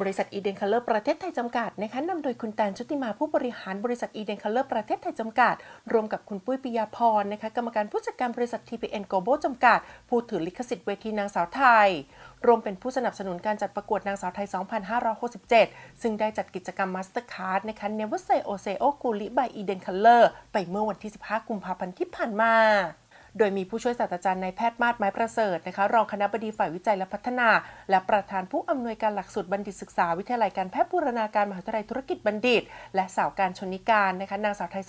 บริษัทอีเดนคัลเลอร์ประเทศไทยจำกัดนะคะนำโดยคุณแตนชุติมาผู้บริหารบริษัทอีเดนคัลเลอร์ประเทศไทยจำกัด รวมกับคุณปุ้ยปิยาพรนะคะกรรมการผู้จัดการบริษัท TPN Global จำกัด ผู้ถือลิขสิทธิ์เวทีนางสาวไทย รวมเป็นผู้สนับสนุนการจัดประกวดนางสาวไทย 2567 ซึ่งได้จัดกิจกรรม Mastercard นะคะ Never Say O Say O Guli by Eden Color ไปเมื่อวันที่ 15 กุมภาพันธ์ที่ผ่านมา โดยมีผู้ช่วยศาสตราจารย์นายแพทย์มาดไม้ประเสริฐนะคะรองคณะบดีฝ่ายวิจัยและพัฒนา และประธานผู้อำนวยการหลักสูตรบัณฑิตศึกษา วิทยาลัยการแพทย์บูรณาการมหาวิทยาลัยธุรกิจบัณฑิต และสาวการชนิการนะคะนางสาวไทย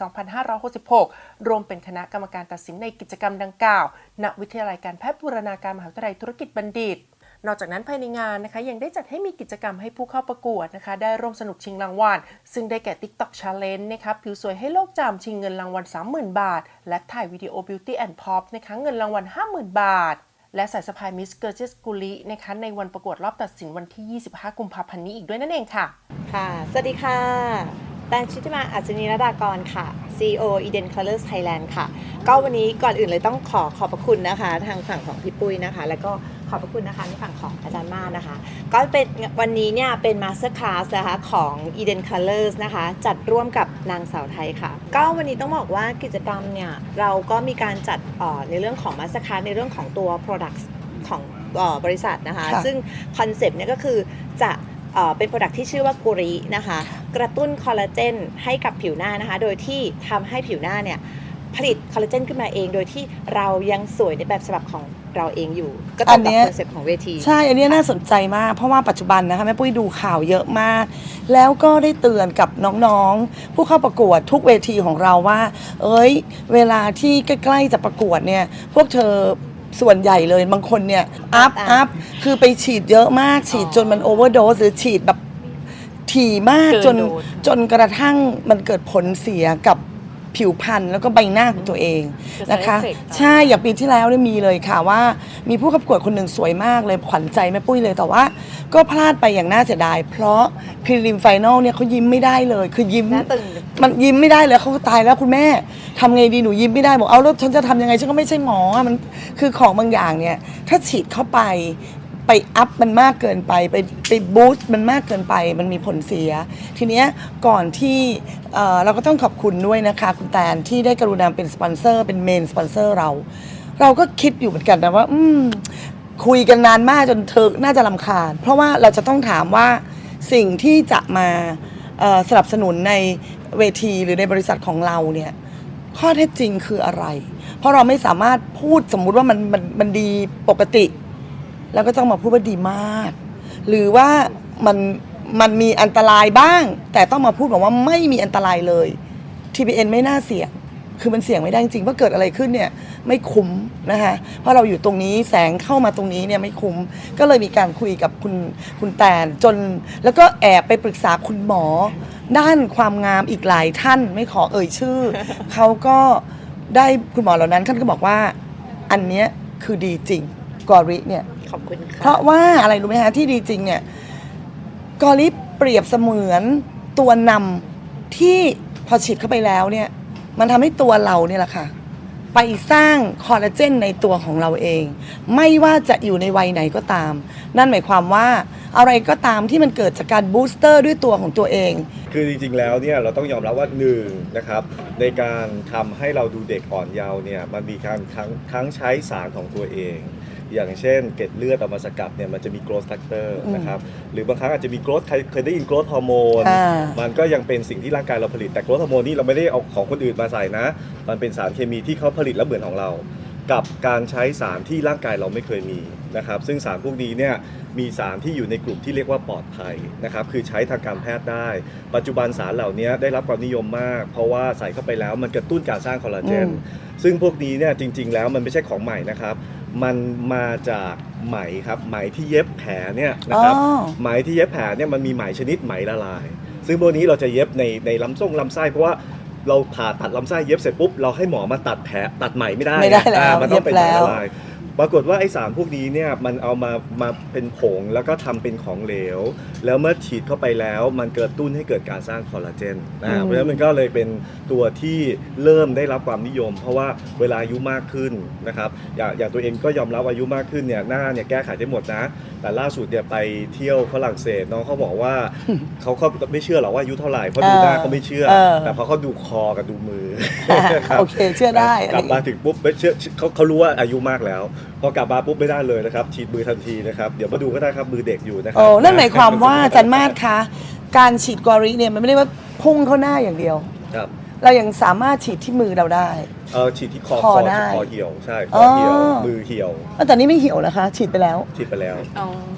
2566 รวมเป็นคณะกรรมการตัดสินในกิจกรรมดังกล่าว ณ วิทยาลัยการแพทย์บูรณาการมหาวิทยาลัยธุรกิจบัณฑิต นอกจากนั้นภายในงานนะคะ ยังได้จัดให้มีกิจกรรมให้ผู้เข้าประกวดนะคะ ได้ร่วมสนุกชิงรางวัล ซึ่งได้แก่ TikTok Challenge นะคะผิวสวยให้โลกจำชิงเงินรางวัล 30,000 บาท และถ่ายวิดีโอ Beauty and Pop นะคะเงินรางวัล 50,000 บาทและสายสะพายมิสเกอร์เจสกุลีนะคะในวันประกวดรอบตัดสินวันที่ 25 กุมภาพันธ์นี้อีกด้วยนั่นเองค่ะ ค่ะ สวัสดีค่ะ แตงชิติมาอัศนีรดากรค่ะ CEO Eden Colors Thailand ค่ะ ก็วันนี้ก่อนอื่นเลยต้องขอขอบพระคุณนะคะ ทางฝั่งของพี่ปุ้ยนะคะ แล้วก็ ขอบพระคุณนะคะในฝั่งของอาจารย์มานะคะ ก็เป็นวันนี้เนี่ยเป็น Master Class นะคะของ Eden Colors นะคะ จัดร่วมกับนางสาวไทยค่ะ ก็วันนี้ต้องบอกว่ากิจกรรมเนี่ยเราก็มีการจัดเอ่อในเรื่องของ Master Class ในเรื่องของตัว Products ของเอ่อบริษัทนะคะค่ะซึ่งคอนเซปต์เนี่ยก็คือจะเอ่อเป็น Product ที่ชื่อว่ากุรินะคะ กระตุ้นคอลลาเจนให้กับผิวหน้านะคะ โดยที่ทำให้ผิวหน้าเนี่ย ผลิตคอลลาเจนขึ้นมาเองโดยที่เรายังสวยในแบบฉบับของเราเองอยู่ ก็ตรงอันกับเนี้ยคอนเซปต์ของเวที ใช่ อันเนี้ยน่าสนใจมาก เพราะว่าปัจจุบันนะคะแม่ปุ้ยดูข่าวเยอะมาก แล้วก็ได้เตือนกับน้องๆ ผู้เข้าประกวดทุกเวทีของเราว่า เอ้ย เวลาที่ใกล้ๆจะประกวดเนี่ย พวกเธอส่วนใหญ่เลยบางคนเนี่ยอัพอัพอัพคือไปฉีดเยอะมากฉีดจนมันโอเวอร์โดสหรือฉีดแบบถี่มากเกิจนนโดสจนกระทั่งมันเกิดผลเสียกับ ผิวพรรณแล้วก็ใบหน้าของตัวเองนะคะ จะ side effect ใช่อย่างปีที่แล้วเนี่ยมีเลยค่ะว่า มีผู้ขับประกวดคนหนึ่งสวยมากเลยขวัญใจแม่ปุ้ยเลยแต่ว่า ก็พลาดไปอย่างน่าเสียดาย เพราะพรีลิมไฟแนลเนี่ยเขายิ้มไม่ได้เลย คือยิ้ม หน้าตึง มันยิ้มไม่ได้เลยเขาตายแล้วคุณแม่ทำไงดีหนูยิ้มไม่ได้บอกเอาแล้วฉันจะทำยังไงฉันก็ไม่ใช่หมออะมันคือของบางอย่างเนี่ย ถ้าฉีดเข้าไป ไปอัพมันมากเกินไป ไปไปบูสต์มันมากเกินไป มันมีผลเสีย ทีเนี้ยก่อนที่เอ่อเราก็ต้องขอบคุณด้วยนะคะ คุณแตนที่ได้กรุณาเป็นสปอนเซอร์เป็นเมนสปอนเซอร์เรา เราก็คิดอยู่เหมือนกันนะว่า อืม คุยกันนานมากจนเธอน่าจะลำคาญ เพราะว่าเราจะต้องถามว่าสิ่งที่จะมาเอ่อสนับสนุนในเวทีหรือในบริษัทของเราเนี่ย ข้อเท็จจริงคืออะไร เพราะเราไม่สามารถพูดสมมุติว่ามันมันมันดีปกติ แล้วก็ต้องมาพูดว่าดีมาก หรือว่ามันมันมีอันตรายบ้าง แต่ต้องมาพูดบอกว่าไม่มีอันตรายเลย TPN ไม่น่าเสี่ยง คือมันเสี่ยงไม่ได้จริงๆว่าเกิดอะไรขึ้นเนี่ยไม่คุ้มนะคะเพราะเราอยู่ตรงนี้แสงเข้ามาตรงนี้เนี่ยไม่คุ้ม ก็เลยมีการคุยกับคุณคุณแตนจน แล้วก็แอบไปปรึกษาคุณหมอ ด้านความงามอีกหลายท่านไม่ขอเอ่ยชื่อ เขาก็ได้คุณหมอเหล่านั้นท่านก็บอกว่าอันเนี้ยคือดีจริงกอริเนี่ย ขอบคุณค่ะเพราะว่าอะไรรู้ไหมฮะที่ดีจริงเนี่ยกอลิฟเปรียบเสมือนตัวนำที่พอฉีดเข้าไปแล้วเนี่ย มันทำให้ตัวเราเนี่ยแหละค่ะ ไปสร้างคอลลาเจนในตัวของเราเอง ไม่ว่าจะอยู่ในวัยไหนก็ตาม นั่นหมายความว่าอะไรก็ตามที่มันเกิดจากการบูสเตอร์ด้วยตัวของตัวเอง คือจริงๆ แล้วเนี่ยเราต้องยอมรับว่าหนึ่งนะครับในการทำให้เราดูเด็กอ่อนเยาว์เนี่ยมันมีการทั้งทั้งใช้สารของตัวเอง อย่างเช่นเกล็ดเลือดเอามาสกัดเนี่ยมันจะมี growth factor อืมนะครับหรือบางครั้งอาจจะมี growth ใครเคยได้ยิน growth hormone อ่ามันก็ยังเป็นสิ่งที่ร่างกายเราผลิตแต่ growth hormone นี่เราไม่ได้เอาของคนอื่นมาใส่นะ มันเป็นสารเคมีที่เขาผลิตแล้วเหมือนของเรา กับการใช้สารที่ร่างกายเราไม่เคยมีนะครับซึ่งสารพวกนี้เนี่ยมีสารที่อยู่ในกลุ่มที่เรียกว่าปลอดภัยนะครับคือใช้ทางการแพทย์ได้ ปัจจุบันสารเหล่านี้ได้รับความนิยมมาก เพราะว่าใส่เข้าไปแล้วมันกระตุ้นการสร้างคอลลาเจน อืม ซึ่งพวกนี้เนี่ยจริง ๆ แล้วมันไม่ใช่ของใหม่นะครับ มันมาจากไหมครับไหมที่เย็บแผลเนี่ยนะครับอ๋อ ไหมที่เย็บแผลเนี่ยมันมีไหมชนิดไหมละลาย ซึ่งพวกนี้เราจะเย็บในในลำส้งลำไส้เพราะว่าเราผ่าตัดลำไส้เย็บเสร็จปุ๊บเราให้หมอมาตัดแผลตัดไหมไม่ได้ไม่ได้แล้วอ่ามันต้องเป็นไหมเย็บแล้ว ละลาย ปรากฏว่าไอ้สารพวกนี้เนี่ยมันเอามามาเป็นผงแล้วก็ทำเป็นของเหลว แล้วเมื่อฉีดเข้าไปแล้วมันเกิดตุ้นให้เกิดการสร้างคอลลาเจนอืนะมเพราะฉะนั้นมันก็เลยเป็นตัวที่เริ่มได้รับความนิยม เพราะว่าเวลาอายุมากขึ้นนะครับอย่างอย่างตัวเองก็ยอมรับอายุมากขึ้นเนี่ยหน้าเนี่ยแก้ไขได้หมดนะ แต่ล่าสุดเนี่ยไปเที่ยวฝรั่งเศสน้องเขาบอกว่าเขาก็ไม่เชื่อหรอกว่าอายุเท่าไหร่เพราะดูหน้าเขาไม่เชื่อเออแต่พอเขาดูคอกับดูมือ รับ โอเค เชื่อได้อะไรกลับมาถึงปุ๊บไม่เชื่อเขาเขารู้ว่าอายุมากแล้ว พอกลับมาปุ๊บไม่ได้เลยนะครับฉีดมือทันทีนะครับเดี๋ยวมาดูก็ได้ครับมือเด็กอยู่นะครัโอ้นั่นหมายความว่าอาจันมาศคะ การฉีดกอริเนี่ยมันไม่ได้ว่าพุ่งเข้าหน้าอย่างเดียว ครับ เรายังสามารถฉีดที่มือเราได้ เออฉีดที่คอคอได้คอเหี่ยวใช่คอ๋ออเหี่ยวมือเหี่ยวอ้าวแต่นี่ไม่เหี่ยวนะคะ ฉีดไปแล้ว ฉีดไปแล้ว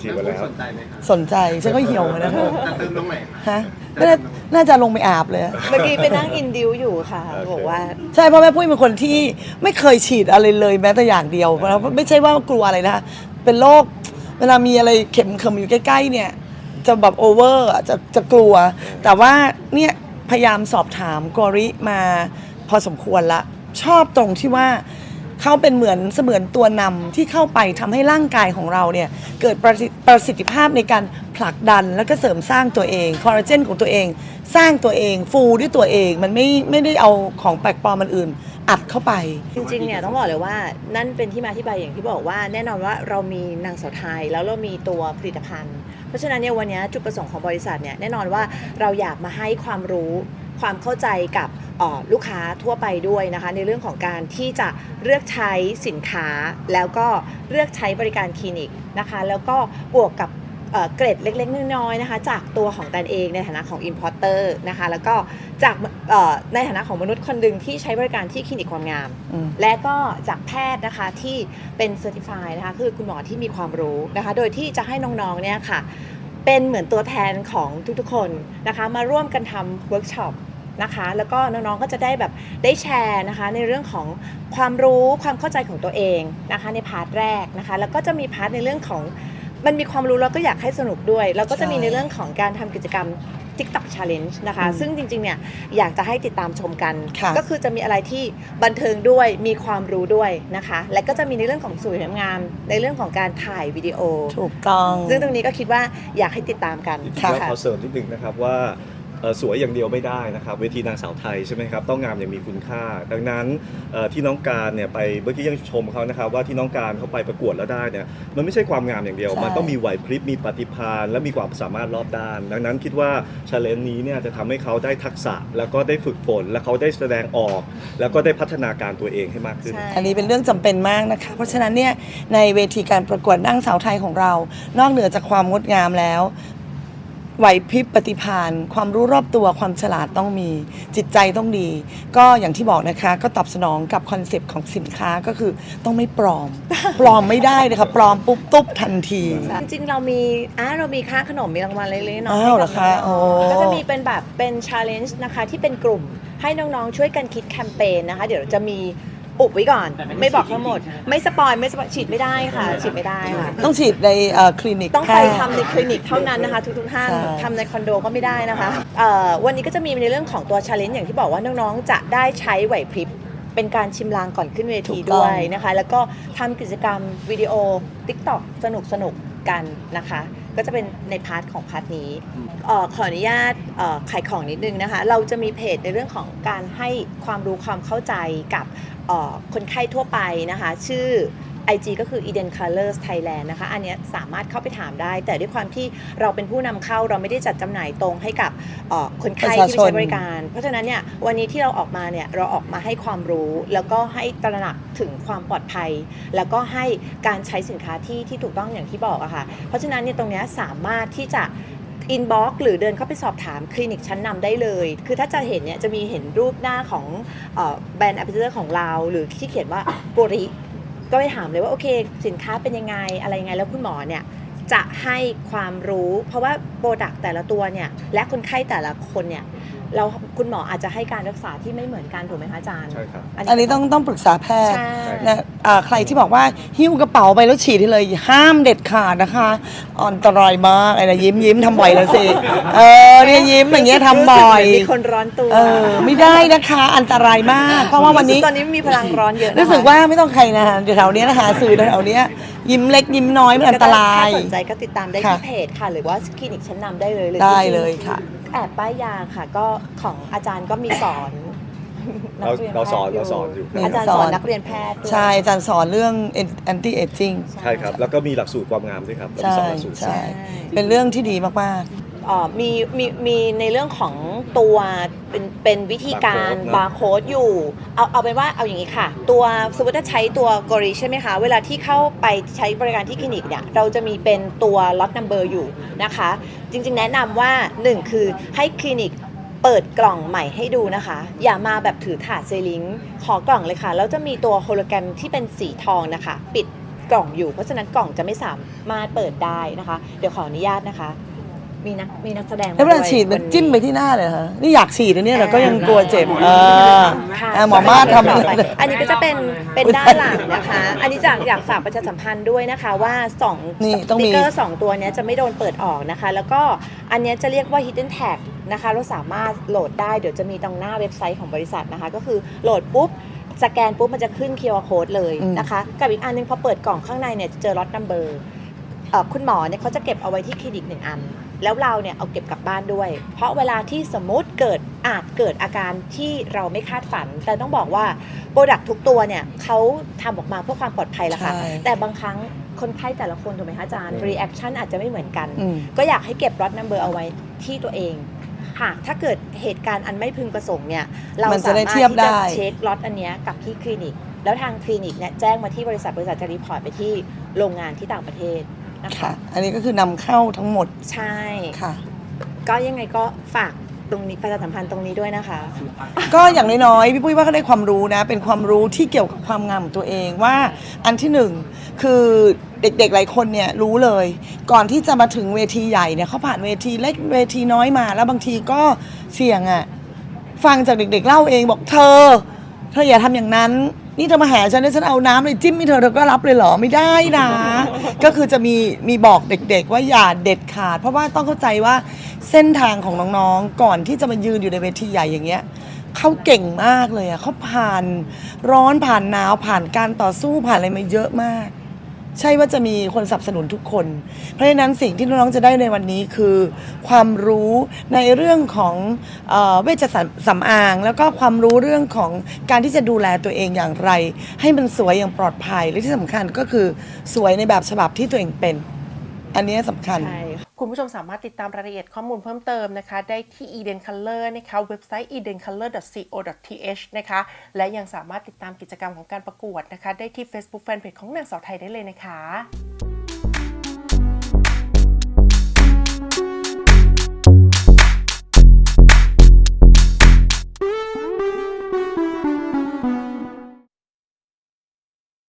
ฉีดไปแล้ว สนใจไหมคะสนใจฉันก็เหี่ยวเหมือนกันจะเติมตรงไหนคะฮะน่าน่าจะลงไปอาบเลยเมื่อกี้ไปนั่งอินดิวอยู่ค่ะ โอเค บอกว่า ใช่เพราะแม่ปุ้ยเป็นคนที่ไม่เคยฉีดอะไรเลยแม้แต่อย่างเดียวแล้วไม่ใช่ว่ากลัวอะไรนะคะเป็นโรคเวลามีอะไรเข็มเข็มอยู่ใกล้ๆเนี่ย จะแบบโอเวอร์จะจะกลัว แต่ว่าเนี่ยพ ยายามสอบถามกอริมาพอสมควรละ ชอบตรงที่ว่าเขาเป็นเหมือนเสมือนตัวนำที่เข้าไปทำให้ร่างกายของเราเนี่ย เกิดประสิทธิประสิทธิภาพในการผลักดันแล้วก็เสริมสร้างตัวเองคอลลาเจนของตัวเอง สร้างตัวเองฟูด้วยตัวเองมันไม่ไม่ได้เอาของแปลกปลอมมันอื่น อัดเข้าไป จริงๆเนี่ยต้องบอกเลยว่านั่นเป็นที่มาที่ไปอย่างที่บอกว่า แน่นอนว่าเรามีนางสาวไทยแล้วเรามีตัวผลิตภัณฑ์ ราะฉะนั้นเนี่ยวันนี้จุดประสงค์ของบริษัทเนี่ยแน่นอนว่าเราอยากมาให้ความรู้ความเข้าใจกับออลูกค้าทั่วไปด้วยนะคะ ในเรื่องของการที่จะเลือกใช้สินค้า แล้วก็เลือกใช้บริการคลินิกนะคะ แล้วก็บวกกับ เอ่อเกรดเล็กๆน้อยๆนะคะ จากตัวของแตนเองในฐานะของ Importer นะคะ แล้วก็จากเอ่อในฐานะของมนุษย์คนหนึ่งที่ใช้บริการที่คลินิกความงามอืมและก็จากแพทย์นะคะที่เป็น Certified นะคะคือคุณหมอที่มีความรู้นะคะ โดยที่จะให้น้องๆเนี่ยค่ะเป็นเหมือนตัวแทนของทุกๆคนนะคะ มาร่วมกันทำเวิร์กช็อปนะคะแล้วก็น้องๆก็จะได้แบบได้แชร์นะคะในเรื่องของความรู้ความเข้าใจของตัวเองนะคะในพาร์ทแรกนะคะแล้วก็จะมีพาร์ทในเรื่องของ มันมีความรู้แล้วก็อยากให้สนุกด้วย แล้วก็จะมีใช่ในเรื่องของการทำกิจกรรม TikTok Challenge นะคะอืมซึ่งจริงๆเนี่ยอยากจะให้ติดตามชมกัน ค่ะ ก็คือจะมีอะไรที่บันเทิงด้วยมีความรู้ด้วยนะคะ และก็จะมีในเรื่องของสวยงามในเรื่องของการถ่ายวิดีโอ ถูกต้อง ซึ่งตรงนี้ก็คิดว่าอยากให้ติดตามกันจริงๆค่ะ แล้วขอเสริมนิดนึงนะครับว่าเอ่อ สวยอย่างเดียวไม่ได้นะครับเวทีนางสาวไทยใช่ไหมครับต้องงามอย่างมีคุณค่า ดังนั้นเอ่อที่น้องการเนี่ยไปเมื่อกี้ยังชมเขานะครับว่าที่น้องการเขาไปประกวดแล้วได้เนี่ยมันไม่ใช่ความงามอย่างเดียวใช่มันต้องมีไหวพริบมีปฏิภาณและมีความสามารถรอบด้าน ดังนั้นคิดว่าชาเลนจ์นี้เนี่ยจะทำให้เขาได้ทักษะแล้วก็ได้ฝึกฝนและเขาได้แสดงออก แล้วก็ได้พัฒนาการตัวเองให้มากขึ้นใช่อันนี้เป็นเรื่องจำเป็นมากนะคะ เพราะฉะนั้นเนี่ยในเวทีการประกวดนั่งสาวไทยของเรา นอกเหนือจากความงดงามแล้ว ไหวพริบปฏิภาณความรู้รอบตัวความฉลาดต้องมีจิตใจต้องดี ก็อย่างที่บอกนะคะ ก็ตอบสนองกับคอนเซปต์ของสินค้าก็คือต้องไม่ปลอม ปลอมไม่ได้เลยค่ะปลอมปุ๊บตุ๊บทันที จริงๆ เรามีอ่าเรามีค่าขนมมีรางวัลเล็กๆน้อยๆอ้าวเหรอคะให้กับน้องๆโอ้ ก็จะมีเป็นแบบเป็น challenge นะคะที่เป็นกลุ่มให้น้องๆช่วยกันคิดแคมเปญนะคะ เดี๋ยวเราจะมี อุบไว้ก่อน ไม่บอกทั้งหมด ไม่สปอยไม่สปอยฉีดไม่ได้ค่ะ ฉีดไม่ได้ค่ะ ต้องฉีดในเอ่อคลินิกต้องแพไปทย์ ทำในคลินิกเท่านั้นนะคะ ทุกๆท่านใช่ ทำในคอนโดก็ไม่ได้นะคะเอ่อวันนี้ก็จะมีในเรื่องของตัว challenge อย่างที่บอกว่าน้องๆ จะได้ใช้ไหวพริบ เป็นการชิมลางก่อนขึ้นเวทีด้วยนะคะ แล้วก็ทำกิจกรรมวิดีโอ TikTok สนุกสนุกๆกันนะคะ ก็จะเป็นในพาร์ทของพาร์ทนี้เอ่อขออนุญาตเอ่อขายของนิดนึงนะคะ เราจะมีเพจในเรื่องของการให้ความรู้ความเข้าใจกับเอ่อคนไข้ทั่วไปนะคะ ชื่อ IG ก็คือ Eden Colors Thailand นะคะ อันเนี้ยสามารถเข้าไปถามได้ แต่ด้วยความที่เราเป็นผู้นำเข้าเราไม่ได้จัดจำหน่ายตรงให้กับเอ่อคนไข้ที่ไปใช้บริการ เพราะฉะนั้นเนี่ยวันนี้ที่เราออกมาเนี่ยเราออกมาให้ความรู้แล้วก็ให้ตระหนักถึงความปลอดภัย แล้วก็ให้การใช้สินค้าที่ที่ถูกต้องอย่างที่บอกอะค่ะ เพราะฉะนั้นเนี่ยตรงเนี้ยสามารถที่จะอินบ็อกหรือเดินเข้าไปสอบถามคลินิกชั้นนำได้เลย คือถ้าจะเห็นเนี่ยจะมีเห็นรูปหน้าของเอ่อแบรนด์แอปเปิลเของเรา หรือที่เขียนว่าโกริ ก็ไปถามเลยว่าโอเค สินค้าเป็นยังไงอะไรยังไงแล้วคุณหมอเนี่ยจะให้ความรู้ เพราะว่าโปรดักต์แต่ละตัวเนี่ยและคนไข้แต่ละคนเนี่ย แล้วคุณหมออาจจะให้การรักษาที่ไม่เหมือนกันถูกไหมคะอาจารย์ ใช่ครับ อันนี้ต้องต้องปรึกษาแพทย์ใช่ นะอ่าใครที่บอกว่าหิ้วกระเป๋าไปแล้วฉีดให้เลย ห้ามเด็ดขาดนะคะอันตรายมากไอ้นะยิ้มยิ้มทำบ่อยแล้วสิเออเนี่ยยิ้มอย่างเงี้ยทำบ่อยรู้สึกเหมืนมีคนร้อนตัวเออไม่ได้นะคะ อันตรายมาก เพราะว่าวันนี้ รู้สึกตอนนี้มีพลังร้อนเยอะนะคะรู้สึกว่าไม่ต้องใครนะคะแถวๆเนี้ยนะคะสื่อแถวๆเนี้ยยิ้มเล็กยิ้มน้อยมันอันตราย ถ้าสนใจก็ติดตามได้ค่ะที่เพจค่ะ หรือว่าคลินิกชั้นนำได้เลยหรือได้จริงๆเลยค่ะ แอบป้ายยาค่ะก็ของอาจารย์ก็มีสอนเรานักยนเราสอนแพทเราสอนอยู่ครับ อาจารย์สสออนนนักเรียนแพทย์ด้วย ใช่อาจารย์สอนเรื่อง anti aging ใช่ครับ แล้วก็มีหลักสูตรความงามด้วยครับเรามีใช่สองหลักสูตร ใช่ เป็นเรื่องที่ดีมาก เอ่อมีมีมีในเรื่องของตัวเป็นเป็นวิธีการบาร์โค้ดอยู่ เอาเอาเป็นว่าเอาอย่างนี้ค่ะ ตัวสมมติถ้าใช้ตัวกริใช่ไหมคะ เวลาที่เข้าไปใช้บริการที่คลินิกเนี่ยเราจะมีเป็นตัวล็อตนัมเบอร์อยู่นะคะ จริงๆแนะนำว่า 1 คือให้คลินิกเปิดกล่องใหม่ให้ดูนะคะ อย่ามาแบบถือถาดเซลิงขอกล่องเลยค่ะ แล้วจะมีตัวโฮโลแกรมที่เป็นสีทองนะคะ ปิดกล่องอยู่ เพราะฉะนั้นกล่องจะไม่สามารถเปิดได้นะคะ เดี๋ยวขออนุญาตนะคะ มีนักมีนักแสดงๆแล้วเวลาด้วยฉีดมันวัจิ้มไปที่หน้าเลยเหรอคะนี่อยากฉีดอันเนี้ยแต่ก็ยังกลัวเจ็บเออค่ะอะหมอมาทำต่อไปอันนี้ก็จะเป็นเป็นด้านหลังนะคะ อันนี้จากอยากฝากประชาสัมพันธ์ด้วยนะคะว่าสองนี่สต้องมีติ๊กเกอร์สองตัวเนี้ยจะไม่โดนเปิดออกนะคะ แล้วก็อันเนี้ยจะเรียกว่า hidden tag นะคะ เราสามารถโหลดได้เดี๋ยวจะมีตรงหน้าเว็บไซต์ของบริษัทนะคะ ก็คือโหลดปุ๊บ สแกนปุ๊บ มันจะขึ้น QR code เลยอืมนะคะ กับอีกอันหนึงพอเปิดกล่องข้างในเนี่ยจะเจอ lot number เอ่อคุณหมอเนี่ยเขาจะเก็บเอาไว้ที่คลินิกหนึ่งอัน แล้วเราเนี่ยเอาเก็บกลับบ้านด้วย เพราะเวลาที่สมมติเกิดอาจเกิดอาการที่เราไม่คาดฝัน แต่ต้องบอกว่าโปรดักทุกตัวเนี่ยเขาทำออกมาเพื่อความปลอดภัยแหละค่ะใช่แต่บางครั้งคนไข้แต่ละคนถูกไหมคะอาจารย์รีแอคชั่นอาจจะไม่เหมือนกันอืมก็อยากให้เก็บร o นัมเบอร์เอาไว้ที่ตัวเองหากถ้าเกิดเหตุการณ์อันไม่พึงประสงค์เนี่ยเรามันสาจะมารได้ถเทียบที่ได้จะเช็คล็อตอันเนี้ยกับที่คลินิก แล้วทางคลินิกเนี่ยแจ้งมาที่บริษัทบริษัทจะรีพอร์ตไปที่โรงงานที่ต่างประเทศ นะคะ ค่ะ อันนี้ก็คือนำเข้าทั้งหมดใช่ ค่ะ ก็ยังไงก็ฝากตรงนี้ประชาสัมพันธ์ตรงนี้ด้วยนะคะ ก็อย่างน้อยๆพี่ปุ้ยว่าก็ได้ความรู้นะ เป็นความรู้ที่เกี่ยวกับความงามของตัวเองว่าอันที่หนึ่งคือเด็กๆหลายคนเนี่ยรู้เลย ก่อนที่จะมาถึงเวทีใหญ่เนี่ยเขาผ่านเวทีเล็กเวทีน้อยมา แล้วบางทีก็เสี่ยงอะ่ะ ฟังจากเด็กๆเล่าเองบอกเธอ เธออย่าทำอย่างนั้น นี่เธอมาหาฉันแล้วฉันเอาน้ำเลยจิ้มให้เธอเธอก็รับเลยเหรอไม่ได้นะ ก็คือจะมีมีบอกเด็กๆ ว่าอย่าเด็ดขาด เพราะว่าต้องเข้าใจว่าเส้นทางของน้องๆ ก่อนที่จะมายืนอยู่ในเวทีใหญ่อย่างเงี้ยเขาเก่งมากเลยอะเขาผ่านร้อนผ่านหนาวผ่านการต่อสู้ผ่านอะไรมาเยอะมาก ใช่ว่าจะมีคนสนับสนุนทุกคน เพราะฉะนั้นสิ่งที่น้องๆจะได้ในวันนี้คือ ความรู้ในเรื่องของเออเวชสำอาง แล้วก็ความรู้เรื่องของการที่จะดูแลตัวเองอย่างไร ให้มันสวยอย่างปลอดภัยและที่สำคัญก็คือสวยในแบบฉบับที่ตัวเองเป็น อันนี้สำคัญ ใช่ค่ะ คุณผู้ชมสามารถติดตามรายละเอียดข้อมูลเพิ่มเติมนะคะ ได้ที่ Eden Color นะคะเว็บไซต์ edencolor.co.th นะคะและยังสามารถติดตามกิจกรรมของการประกวดนะคะ ได้ที่ Facebook Fanpage ของนางสาวไทยได้เลยนะคะ